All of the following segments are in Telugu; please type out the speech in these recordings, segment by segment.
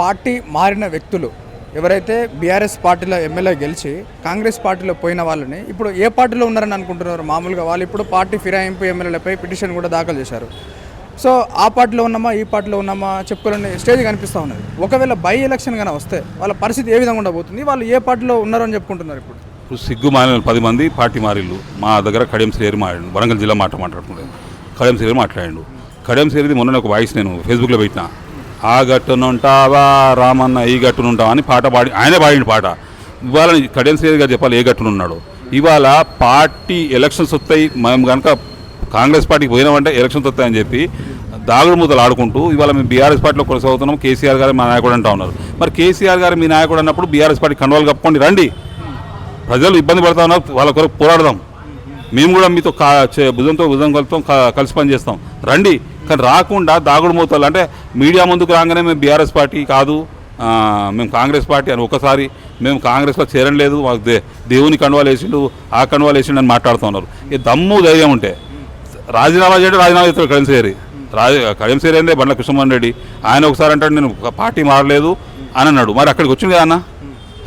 పార్టీ మారిన వ్యక్తులు ఎవరైతే బీఆర్ఎస్ పార్టీలో ఎమ్మెల్యే గెలిచి కాంగ్రెస్ పార్టీలో పోయిన వాళ్ళని ఇప్పుడు ఏ పార్టీలో ఉన్నారని అనుకుంటున్నారు? మామూలుగా వాళ్ళు ఇప్పుడు పార్టీ ఫిరాయింపు ఎమ్మెల్యేలపై పిటిషన్ కూడా దాఖలు చేశారు. సో ఆ పార్టీలో ఉన్నామా ఈ పార్టీలో ఉన్నామా చెప్పుకోవాలని స్టేజ్ కనిపిస్తూ ఉన్నది. ఒకవేళ బై ఎలక్షన్ కానీ వస్తే వాళ్ళ పరిస్థితి ఏ విధంగా ఉండబోతుంది? వాళ్ళు ఏ పార్టీలో ఉన్నారు అని చెప్పుకుంటున్నారు ఇప్పుడు. ఇప్పుడు సిగ్గు మారిన పది మంది పార్టీ మారిళ్ళు మా దగ్గర కడియం శ్రీహరి మారాడు వరంగల్ జిల్లా మాట మాట్లాడుతున్నాడు కడియం శ్రీహరి మాట్లాడాడు కడియం శ్రీహరిది మొన్న ఒక వాయిస్ నేను ఫేస్బుక్లో పెట్టినా. ఆ గట్టునుంటావా రామన్న ఈ గట్టునుంటావా అని పాట పాడి ఆయనే పాడిన పాట. ఇవాళ కడియం శ్రీహరి గారు చెప్పాలి ఏ గట్టునున్నాడు. ఇవాళ పార్టీ ఎలక్షన్స్ వస్తాయి మేము కనుక కాంగ్రెస్ పార్టీకి పోయినామంటే ఎలక్షన్స్ వస్తాయని చెప్పి దాగుడు మూతలు ఆడుకుంటూ ఇవాళ మేము బీఆర్ఎస్ పార్టీలో కొనసాగుతున్నాం కేసీఆర్ గారు మా నాయకుడు అంటా ఉన్నారు. మరి కేసీఆర్ గారు మీ నాయకుడు అన్నప్పుడు బీఆర్ఎస్ పార్టీ కండువాలు కప్పుకోండి రండి. ప్రజలు ఇబ్బంది పడతా ఉన్నారు వాళ్ళ కొరకు పోరాడదాం. మేము కూడా మీతో కా భుజంతో భుజం కలుపుతాం క- కలిసి పనిచేస్తాం. రండి. కానీ రాకుండా దాగుడు మూతలు అంటే మీడియా ముందుకు రాగానే మేము బీఆర్ఎస్ పార్టీ కాదు మేము కాంగ్రెస్ పార్టీ అని ఒకసారి మేము కాంగ్రెస్లో చేరడం లేదు మాకు దే దేవుని కండువాలు వేసిండు ఆ కండువాలు వేసిండు అని మాట్లాడుతున్నారు ఈ దమ్ము ధైర్యం ఉంటే రాజీనామా చేయడం రాజీనామా చేస్తాడు కడియంసేరి రాజ కడియంసేరి ఏందే? బండ్ల కృష్ణమోహన్ రెడ్డి. ఆయన ఒకసారి అంటాడు నేను ఒక పార్టీ మారలేదు అని అన్నాడు. మరి అక్కడికి వచ్చింది కదా అన్న?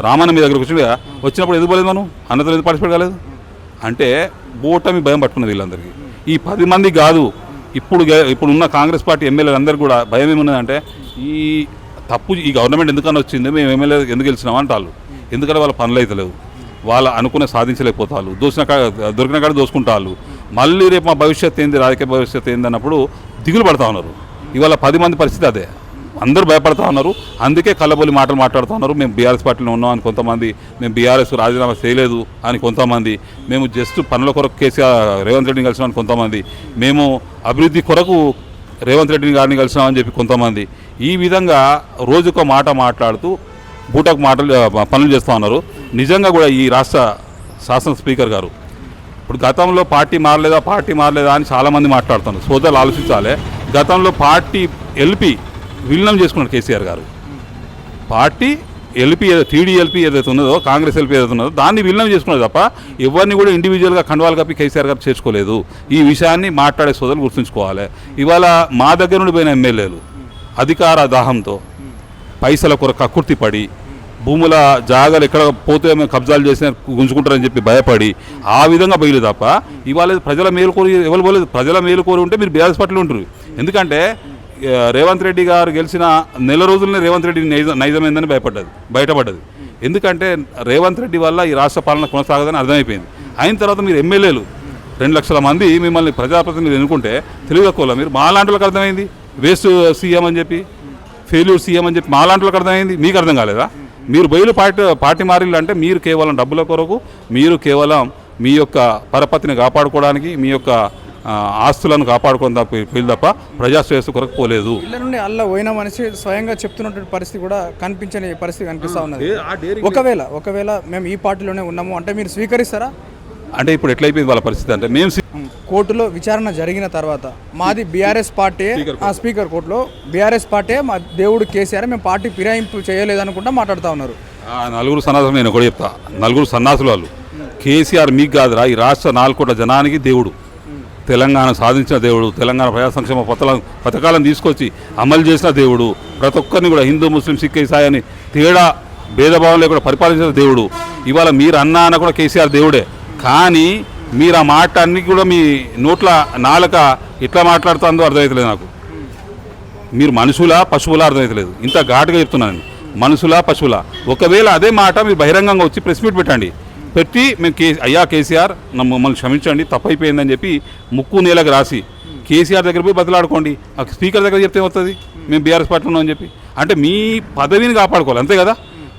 రామన్న మీ దగ్గరకు వచ్చింది కదా? వచ్చినప్పుడు ఎందుకు పోలేదు మనం? అన్నతో ఎందుకు పార్టిసిపేట్ కాలేదు? అంటే బోటమి భయం పట్టుకున్నది వీళ్ళందరికీ. ఈ పది మంది కాదు ఇప్పుడు ఇప్పుడున్న ఇప్పుడు ఉన్న కాంగ్రెస్ పార్టీ ఎమ్మెల్యేలు అందరికీ కూడా భయం ఏమున్నదంటే ఈ తప్పు ఈ గవర్నమెంట్ ఎందుకని వచ్చింది మేము ఎమ్మెల్యే ఎందుకు గెలిచినాం అంటారు ఎందుకంటే వాళ్ళ పనులు అయితే లేవు. వాళ్ళ అనుకునే సాధించలేకపోతారు దోసిన కాడ దొరికిన కాడ దోసుకుంటారు మళ్ళీ రేపు మా భవిష్యత్తు ఏంది రాజకీయ భవిష్యత్ ఏంది అన్నప్పుడు దిగులు పడతా ఉన్నారు. ఇవాళ పది మంది పరిస్థితి అదే. అందరూ భయపడతా ఉన్నారు. అందుకే కళ్ళబొలి మాటలు మాట్లాడుతూ ఉన్నారు. మేము బీఆర్ఎస్ పార్టీలో ఉన్నాం అని కొంతమంది మేము బీఆర్ఎస్ రాజీనామా చేయలేదు అని కొంతమంది మేము జస్ట్ పనుల కొరకు కేసీఆర్ రేవంత్ రెడ్డిని కలిసినామని కొంతమంది మేము అభివృద్ధి కొరకు రేవంత్ రెడ్డిని గారిని కలిసినామని చెప్పి కొంతమంది. ఈ విధంగా రోజుకో మాట మాట్లాడుతూ బూటకు మాటలు పనులు చేస్తూ ఉన్నారు. నిజంగా కూడా ఈ రాష్ట్ర శాసన స్పీకర్ గారు ఇప్పుడు గతంలో పార్టీ మారలేదా పార్టీ మారలేదా అని చాలామంది మాట్లాడుతున్నారు. సోదరులు ఆలోచించాలి. గతంలో పార్టీ ఎల్పి విలీనం చేసుకున్నారు కేసీఆర్ గారు. పార్టీ ఎల్పి టీడీఎల్పీ ఏదైతే ఉన్నదో కాంగ్రెస్ ఎల్పీ ఏదైతే ఉన్నదో దాన్ని విలీనం చేసుకున్నారు తప్ప ఎవరిని కూడా ఇండివిజువల్గా కండవాలు కప్పి కేసీఆర్ గారు చేర్చుకోలేదు. ఈ విషయాన్ని మాట్లాడే సోదరులు గుర్తుంచుకోవాలి. ఇవాళ మా దగ్గర నుండి పోయిన ఎమ్మెల్యేలు అధికార దాహంతో పైసల కొర కక్కుర్తి పడి భూముల జాగాలు ఎక్కడ పోతే మేము కబ్జాలు చేసిన గుంజుకుంటారని చెప్పి భయపడి ఆ విధంగా బయలు తప్ప ఇవాళ ప్రజల మేలు కోరి ఎవరు పోలేదు. ప్రజల మేలు కోరి ఉంటే మీరు బీఆర్ఎస్ పార్టీలో ఉంటారు ఎందుకంటే రేవంత్ రెడ్డి గారు గెలిచిన నెల రోజులనే రేవంత్ రెడ్డి నైజ నైజమైందని భయపడ్డది బయటపడ్డది. ఎందుకంటే రేవంత్ రెడ్డి వల్ల ఈ రాష్ట్ర పాలన కొనసాగదని అర్థమైపోయింది. అయిన తర్వాత మీరు ఎమ్మెల్యేలు రెండు లక్షల మంది మిమ్మల్ని ప్రజాప్రతినిధులు ఎన్నుకుంటే తెలుగు తక్కువలో మీరు మా లాంటిలోకి అర్థమైంది? వేస్ట్ సీఎం అని చెప్పి ఫెయిల్యూర్ సీఎం అని చెప్పి మా లాంటిలోకి అర్థమైంది? మీకు అర్థం కాలేదా? మీరు బయలు పార్టీ పార్టీ మారిల్లు అంటే మీరు కేవలం డబ్బుల కొరకు మీరు కేవలం మీ యొక్క పరపతిని కాపాడుకోవడానికి మీ యొక్క ఆస్తులను కాపాడుకోవడం తప్ప వీళ్ళు తప్ప ప్రజాశ్రేయస్సు కొరకు పోలేదు. ఇళ్ళ నుండి అల్ల పోయిన మనిషి స్వయంగా చెప్తున్నటువంటి పరిస్థితి కూడా కనిపించని పరిస్థితి కనిపిస్తూ ఉన్నది. ఒకవేళ ఒకవేళ మేము ఈ పార్టీలోనే ఉన్నాము అంటే మీరు స్వీకరిస్తారా? అంటే ఇప్పుడు ఎట్లయిపోయింది వాళ్ళ పరిస్థితి అంటే మేము కోర్టులో విచారణ జరిగిన తర్వాత మాది బీఆర్ఎస్ పార్టీ ఆ స్పీకర్ కోర్టులో బీఆర్ఎస్ పార్టీ మా దేవుడు కేసీఆర్ మేము పార్టీ ఫిరాయింపు చేయలేదనుకుంటా మాట్లాడుతూ ఉన్నారు. ఆ నలుగురు సన్నాసులు నేను ఒకటి చెప్తా. నలుగురు సన్నాసులు వాళ్ళు. కేసీఆర్ మీకు కాదురా ఈ రాష్ట్ర నాలుగు కోట్ల జనానికి దేవుడు. తెలంగాణ సాధించిన దేవుడు తెలంగాణ ప్రజా సంక్షేమ పథకాల పథకాలను తీసుకొచ్చి అమలు చేసిన దేవుడు ప్రతి ఒక్కరిని కూడా హిందూ ముస్లిం సిక్ ఈసాయి అని తేడా భేదభావం లేకుండా పరిపాలించిన దేవుడు. ఇవాళ మీరు అన్నా అన్న కూడా కేసీఆర్ దేవుడే. కానీ మీరు ఆ మాట అన్ని కూడా మీ నోట్ల నాలుక ఎట్లా మాట్లాడుతుందో అర్థమవుతలేదు నాకు. మీరు మనుషులా పశువులా అర్థమవుతలేదు ఇంత ఘాటుగా చెప్తున్నాను మనుషులా పశువులా. ఒకవేళ అదే మాట మీరు బహిరంగంగా వచ్చి ప్రెస్ మీట్ పెట్టండి. పెట్టి మేము కే అయ్యా కేసీఆర్ మమ్మల్ని క్షమించండి తప్పైపోయిందని చెప్పి ముక్కు నేలకు రాసి కేసీఆర్ దగ్గర పోయి బదలాడుకోండి ఆ స్పీకర్ దగ్గర చెప్తే వస్తుంది మేము బీఆర్ఎస్ పార్టీలో ఉన్నామని చెప్పి. అంటే మీ పదవిని కాపాడుకోవాలి అంతే కదా?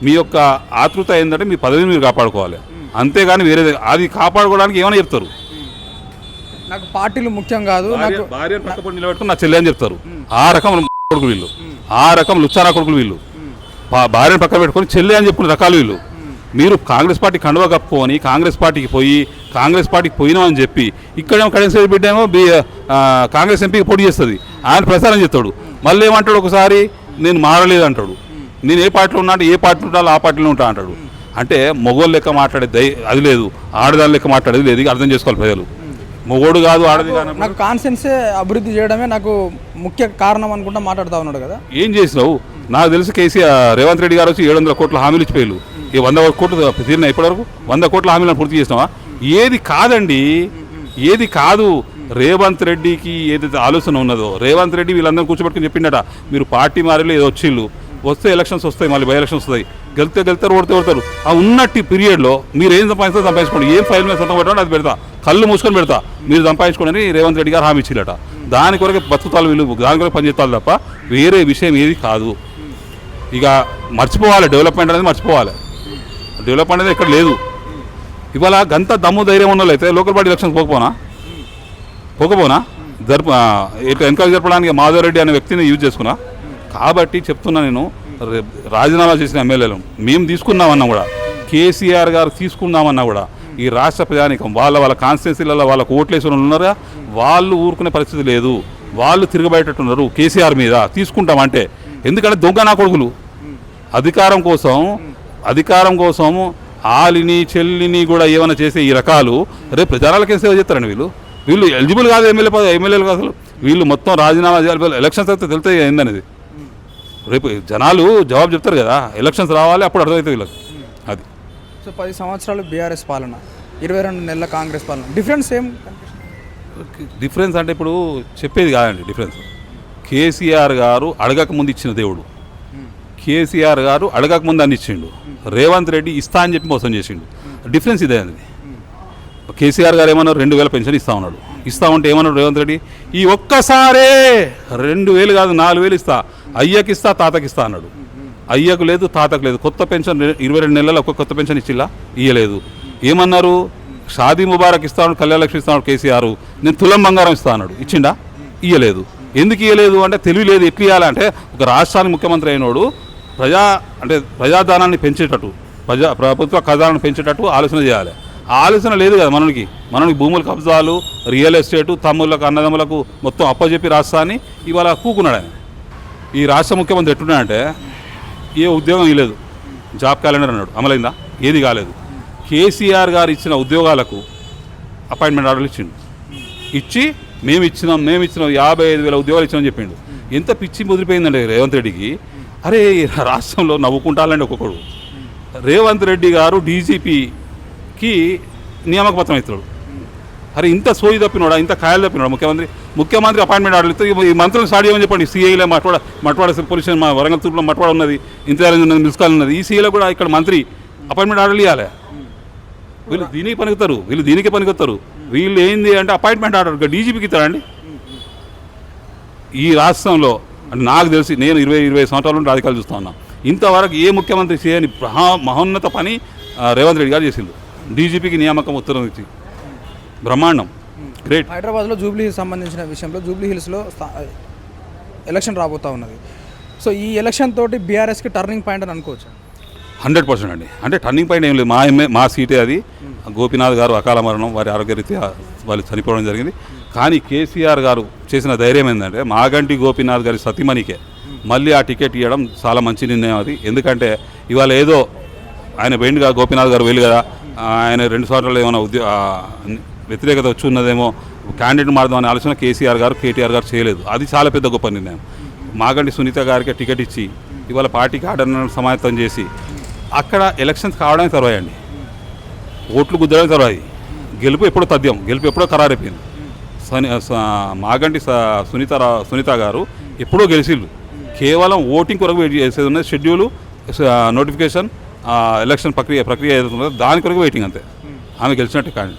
మీ యొక్క ఆతృత ఏంటంటే మీ పదవిని మీరు కాపాడుకోవాలి. అంతేగాని వేరే అది కాపాడుకోవడానికి ఏమైనా చెప్తారు? నాకు పార్టీలు ముఖ్యం కాదు భార్య నాకు భార్యను పక్కపడి నిలబెట్టుకుని నా చెల్లె అని చెప్తారు. ఆ రకం కొడుకులు వీళ్ళు. ఆ రకం లుచ్చానా కొడుకులు వీళ్ళు. భార్యను పక్కన పెట్టుకొని చెల్లె అని చెప్పిన రకాలు వీళ్ళు. మీరు కాంగ్రెస్ పార్టీ కండువ కప్పుకొని కాంగ్రెస్ పార్టీకి పోయి కాంగ్రెస్ పార్టీకి పోయినామని చెప్పి ఇక్కడేమో కడెన్సీ బిడ్డ ఏమో బి ఆ, కాంగ్రెస్ ఎంపీకి పోటీ చేస్తుంది. ఆయన ప్రచారం చేస్తాడు. మళ్ళీ ఏమంటాడు ఒకసారి? నేను మారలేదు అంటాడు. నేను ఏ పార్టీలో ఉన్నా అంటే ఏ పార్టీలో ఉంటాలో ఆ పార్టీలో ఉంటా అంటాడు. అంటే మొగోళ్ళు లెక్క మాట్లాడే దై అది లేదు. ఆడదాని లెక్క మాట్లాడేది లేదు. అర్థం చేసుకోవాలి ప్రజలు. మొగోడు కాదు ఆడది కాదు నాకు కాన్సెన్సే అభివృద్ధి చేయడమే నాకు ముఖ్య కారణం అనుకుంటా మాట్లాడుతూ ఉన్నాడు కదా. ఏం చేసినావు? నాకు తెలిసి కేసీఆర్ రేవంత్ రెడ్డి గారు వచ్చి ఏడు వందల కోట్ల హామీలు ఇచ్చిపోయారు ఈ వంద కోట్లు తీరినా ఇప్పటివరకు? వంద కోట్ల హామీలను పూర్తి చేసినావా? ఏది కాదండి. ఏది కాదు. రేవంత్ రెడ్డికి ఏదైతే ఆలోచన ఉన్నదో రేవంత్ రెడ్డి వీళ్ళందరూ కూర్చోబెట్టుకుని చెప్పిండట మీరు పార్టీ మారిలో ఏదో వచ్చిళ్ళు. వస్తే ఎలక్షన్స్ వస్తాయి మళ్ళీ బై ఎలక్షన్స్ వస్తాయి. గెలితే గెలుతారు ఓడితే ఓడతారు ఆ ఉన్నట్టు పీరియడ్లో మీరు ఏం సంపాదిస్తే సంపాదించుకోండి. ఏం ఫైల్ మీద సొంతం పెట్టండి అది పెడతా. కళ్ళు మూసుకొని పెడతా. మీరు సంపాదించుకోండి అని రేవంత్ రెడ్డి గారు హామీ ఇచ్చిల్లట దాని కొరకు బతుకుతాలు వీళ్ళు దాని కొరకు పనిచేస్తాలు తప్ప వేరే విషయం ఏది కాదు. ఇక మర్చిపోవాలి డెవలప్మెంట్ అనేది మర్చిపోవాలి. డెవలప్ అనేది ఎక్కడ లేదు. ఇవాళ గంత దమ్ము ధైర్యం ఉన్న అయితే లోకల్ పార్టీ ఎలక్షన్స్ పోకపోనా? పోకపోనా? జరప ఎన్నికలు జరపడానికి మాధవరెడ్డి అనే వ్యక్తిని యూజ్ చేసుకున్నా? కాబట్టి చెప్తున్నా నేను రాజీనామా చేసిన ఎమ్మెల్యేలు మేము తీసుకున్నామన్నా కూడా కేసీఆర్ గారు తీసుకున్నామన్నా కూడా ఈ రాష్ట్ర ప్రజానికం వాళ్ళ వాళ్ళ కాన్స్టిట్యున్సీలలో వాళ్ళకు ఓట్లేసిన వాళ్ళు ఉన్నారా వాళ్ళు ఊరుకునే పరిస్థితి లేదు. వాళ్ళు తిరగబడేటట్టున్నారు కేసీఆర్ మీద తీసుకుంటామంటే. ఎందుకంటే దొంగ నా కొడుకులు. అధికారం కోసం అధికారం కోసం ఆలిని చెల్లిని కూడా ఏమైనా చేసే ఈ రకాలు రేపు ప్రజారాలకేం సేవ చేస్తారండి వీళ్ళు. వీళ్ళు ఎలిజిబుల్ కాదు ఎమ్మెల్యే ఎమ్మెల్యేలు కాదు అసలు. వీళ్ళు మొత్తం రాజీనామా చేయాలి ఎలక్షన్స్ అయితే తెలితే ఏందనేది. రేపు జనాలు జవాబు చెప్తారు కదా ఎలక్షన్స్ రావాలి అప్పుడు అర్థమవుతుంది వీళ్ళకి. అది. సో పది సంవత్సరాలు బీఆర్ఎస్ పాలన ఇరవై రెండు నెలల కాంగ్రెస్ పాలన డిఫరెన్స్ ఏం? డిఫరెన్స్ అంటే ఇప్పుడు చెప్పేది కాదండి డిఫరెన్స్. కేసీఆర్ గారు అడగక ముందు ఇచ్చిన దేవుడు. కేసీఆర్ గారు అడగక ముందు అన్ని ఇచ్చిండు. రేవంత్ రెడ్డి ఇస్తా అని చెప్పి మోసం చేసిండు. డిఫరెన్స్ ఇదే అండి కేసీఆర్ గారు ఏమన్నారు? రెండు వేల పెన్షన్ ఇస్తా ఉన్నాడు. ఇస్తా ఉంటే ఏమన్నాడు రేవంత్ రెడ్డి? ఈ ఒక్కసారే రెండు వేలు కాదు నాలుగు వేలు ఇస్తా. అయ్యకి ఇస్తా తాతకి ఇస్తా అన్నాడు. అయ్యకు లేదు తాతకు లేదు. కొత్త పెన్షన్ ఇరవై రెండు నెలలు ఒక కొత్త పెన్షన్ ఇచ్చిల్లా? ఇయ్యలేదు. ఏమన్నారు? షాదీ ముబారక్ ఇస్తాను కళ్యాణలక్ష్మి ఇస్తాను కేసీఆర్. నేను తులం బంగారం ఇస్తా అన్నాడు. ఇచ్చిండా? ఇయ్యలేదు. ఎందుకు ఇయ్యలేదు? అంటే తెలివి లేదు. ఎట్లా ఇవ్వాలంటే ఒక రాష్ట్రానికి ముఖ్యమంత్రి అయినోడు ప్రజా అంటే ప్రజాధనాన్ని పెంచేటట్టు ప్రజా ప్రభుత్వ ఖజానాన్ని పెంచేటట్టు ఆలోచన చేయాలి. ఆ ఆలోచన లేదు కదా మనకి. మనకి భూముల కబ్జాలు రియల్ ఎస్టేటు తమ్ముళ్ళకు అన్నదమ్ములకు మొత్తం అప్పచెప్పి రాష్ట్రాన్ని ఇవాళ కూకున్నాడు ఆయన ఈ రాష్ట్ర ముఖ్యమంత్రి ఎట్టున్నాడంటే ఏ ఉద్యోగం ఇవ్వలేదు జాబ్ క్యాలెండర్ అన్నాడు. అమలైందా? ఏది కాలేదు. కేసీఆర్ గారు ఇచ్చిన ఉద్యోగాలకు అపాయింట్మెంట్ ఆర్డర్లు ఇచ్చిండు. ఇచ్చి మేము ఇచ్చినాం మేము ఇచ్చినాం యాభై ఐదు వేల ఉద్యోగాలు ఇచ్చినామని చెప్పిండు. ఎంత పిచ్చి ముదిరిపోయిందండి రేవంత్ రెడ్డికి. అరే రాష్ట్రంలో నవ్వుకుంటాలండి ఒక్కొక్కడు. రేవంత్ రెడ్డి గారు డీజీపీకి నియామక పత్రం ఇస్తున్నాడు. అరే ఇంత సోయి తప్పినోడా ఇంత ఖాయాలు తప్పినోడా? ముఖ్యమంత్రి ముఖ్యమంత్రి అపాయింట్మెంట్ ఆడలేదు ఈ మంత్రులు స్టార్ట్ చేయమని చెప్పండి సీఐలో మట్వాడ మట్వాడ పోలీస్ మా వరంగల్ తూర్పులో మట్వాడ ఉన్నది ఇంతేరాజ్ ఉన్నది మున్సిపల్ ఉన్నది. ఈ సీఐలో కూడా ఇక్కడ మంత్రి అపాయింట్మెంట్ ఆర్డర్లు ఇవ్వాలి వీళ్ళు దీనికి పనికొస్తారు వీళ్ళు దీనికి పనికొస్తారు వీళ్ళు ఏంది అంటే అపాయింట్మెంట్ ఆర్డర్ డీజీపీకి ఇస్తారండి ఈ రాష్ట్రంలో అంటే నాకు తెలిసి నేను ఇరవై ఇరవై సంవత్సరాల నుండి రాజకీయాలు చూస్తా ఉన్నా. ఇంతవరకు ఏ ముఖ్యమంత్రి చేయని మహా మహోన్నత పని రేవంత్ రెడ్డి గారు చేసిండు. డీజీపీకి నియామకం ఉత్తర్వు ఇచ్చి. బ్రహ్మాండం. గ్రేట్ హైదరాబాద్లో జూబ్లీ హిల్స్ సంబంధించిన విషయంలో జూబ్లీ హిల్స్లో ఎలక్షన్ రాబోతా ఉన్నది. సో ఈ ఎలక్షన్ తోటి బీఆర్ఎస్కి టర్నింగ్ పాయింట్ అని అనుకోవచ్చు? హండ్రెడ్ పర్సెంట్ అండి. అంటే టర్నింగ్ పాయింట్ ఏం లేదు. మా ఎమ్మె మా సీటే అది. గోపీనాథ్ గారు అకాల మరణం వారి ఆరోగ్యరీత్యా వాళ్ళు చనిపోవడం జరిగింది. కానీ కేసీఆర్ గారు చేసిన ధైర్యం ఏంటంటే మాగంటి గోపీనాథ్ గారి సతీమణికే మళ్ళీ ఆ టికెట్ ఇవ్వడం చాలా మంచి నిర్ణయం అది. ఎందుకంటే ఇవాళ ఏదో ఆయన బెండ్గా గోపీనాథ్ గారు వెళ్ళి కదా ఆయన రెండు సంవత్సరాలు ఏమైనా ఉద్యో వ్యతిరేకత వచ్చి ఉన్నదేమో క్యాండిడేట్ మారదాం అనే ఆలోచన కేసీఆర్ గారు కేటీఆర్ గారు చేయలేదు. అది చాలా పెద్ద గొప్ప నిర్ణయం. మాగంటి సునీత గారికి టికెట్ ఇచ్చి ఇవాళ పార్టీకి ఆర్డర్ను సమాయత్తం చేసి అక్కడ ఎలక్షన్స్ కావడానికి తర్వాయండి. ఓట్లు గుద్దడానికి తర్వాయి. గెలుపు ఎప్పుడో తథ్యం. గెలుపు ఎప్పుడో ఖరారైపోయింది. మాగంటి స- సునీత సునీత గారు ఎప్పుడో గెలిచిళ్ళు. కేవలం ఓటింగ్ కొరకు వెయిట్ చేసేది ఉన్నది. షెడ్యూలు నోటిఫికేషన్ ఎలక్షన్ ప్రక్రియ ప్రక్రియ ఏదైతే ఉందో దాని కొరకు వెయిటింగ్ అంతే. ఆమె గెలిచినట్టు కానీ